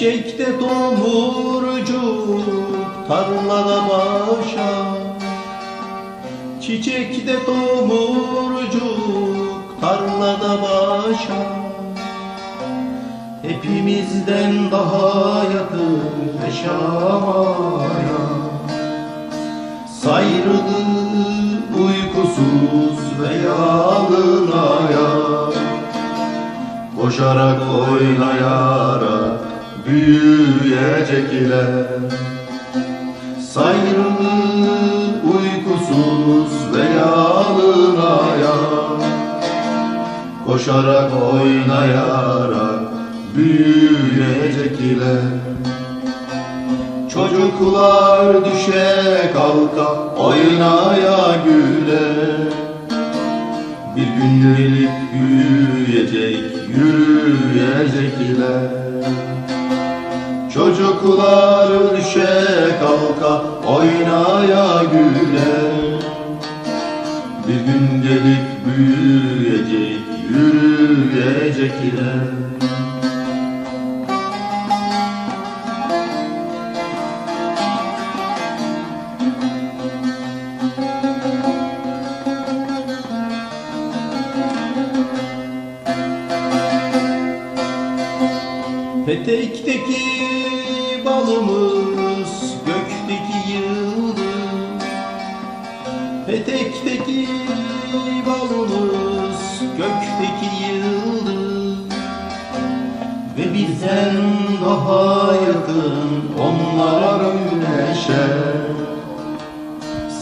Çiçekte tomurcuk tarlada başa. Çiçekte tomurcuk tarlada başa. Hepimizden daha yakın yaşamaya. Sayrıldı uykusuz ve yalın ayak Koşarak oynayarak büyüyecekler Sayrılı uykusuz ve yalınaya Koşarak oynayarak büyüyecekler Çocuklar düşe kalka oynaya güle. Bir gün gelip büyüyecek yürüyecekler Çocuklar düşe kalka oynaya güle. Bir gün gelip büyüyecek yürüyecekler Petekteki balımız gökteki yıldız. Petekteki balımız gökteki yıldız. Ve bizden daha yakın onlara güneşe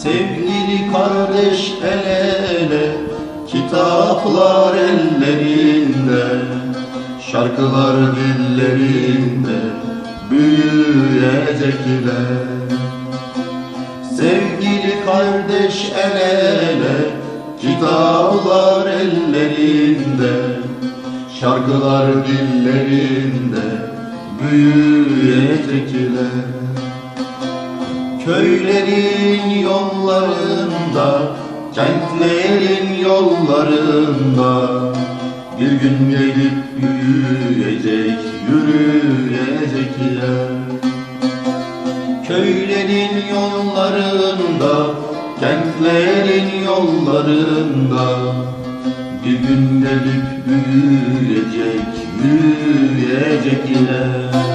Sevgili kardeş el ele Kitaplar ellerinde Şarkılar dillerinde Büyüyecekler. Sevgili kardeş el ele Kitaplar ellerinde. Şarkılar dillerinde Büyüyecekler. Köylerin yollarında, kentlerin yollarında Bir gün gelip büyüyecek, yürüyecekler. Köylerin yollarında, kentlerin yollarında Bir gün gelip büyüyecek, yürüyecekler